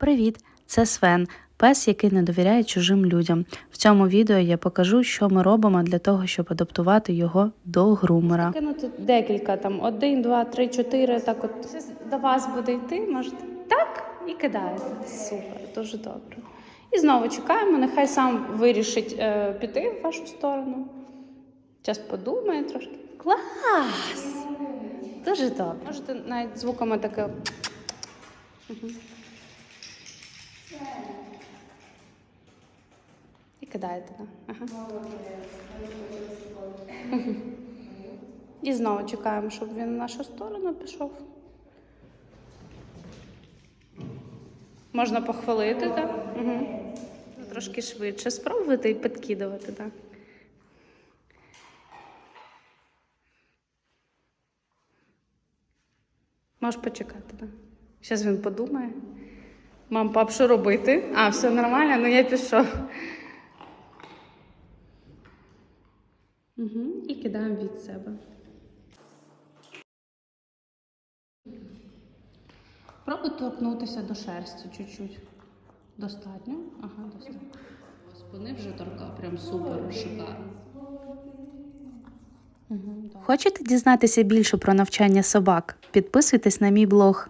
Привіт! Це Свен, пес, який не довіряє чужим людям. В цьому відео я покажу, що ми робимо для того, щоб адаптувати його до грумера. Кинути декілька там один, два, три, чотири. Так от до вас буде йти, можете так і кидаєте. Супер, дуже добре. І знову чекаємо. Нехай сам вирішить е, піти в вашу сторону. Час подумає трошки. Клас! Дуже добре. Можете навіть звуками таке. Мгм. І кидаєте, так. Ага. І знову чекаємо, щоб він в нашу сторону пішов. Можна похвалити, так? Угу. Трошки швидше спробувати і підкидувати, так. Можеш почекати, так. Зараз він подумає. Мам, пап, що робити? А, все нормально, ну я пішов. Угу. І кидаємо від себе. Пробуй торкнутися до шерсті чуть-чуть. Достатньо? Ага, достатньо. Спини вже торка, прям супер, шикарно. Хочете дізнатися більше про навчання собак? Підписуйтесь на мій блог.